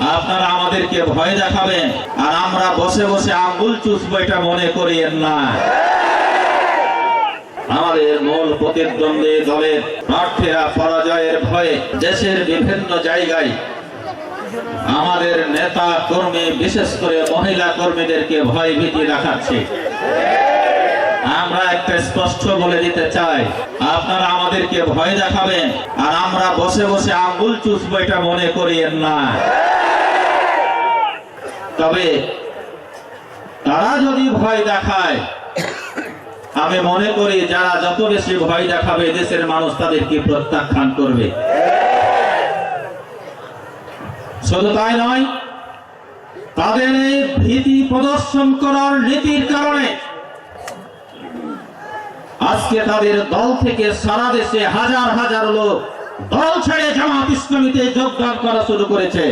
আপনারা আমাদেরকে ভয় দেখাবেন আর আমরা বসে বসে আঙ্গুল চুষবো এটা মনে করিয়েন না। আমাদের মূল প্রতিদ্বন্দ্বী দলের প্রার্থীরা পরাজয়ের ভয়ে দেশের বিভিন্ন জায়গায় আমাদের নেতা কর্মী, বিশেষ করে মহিলা কর্মীদেরকে ভয় ভীতি দেখাচ্ছে। আমরা একটা স্পষ্ট বলে দিতে চাই, আপনারা আমাদেরকে ভয় দেখাবেন আর আমরা বসে বসে আঙ্গুল চুষবো এটা মনে করিয়েন না। তবে তারা যদি ভয় দেখায়, আমি মনে করি যারা যত বেশি ভয় দেখাবে, দেশের মানুষ তাদেরকে প্রত্যাখ্যান করবে। শুধু তাই নয়, তাদের এই ভীতি প্রদর্শন করার নীতির কারণে আজকে তাদের দল থেকে সারা দেশে হাজার হাজার লোক দল ছেড়ে জামাত ইসলামীতে যোগদান করা শুরু করেছে।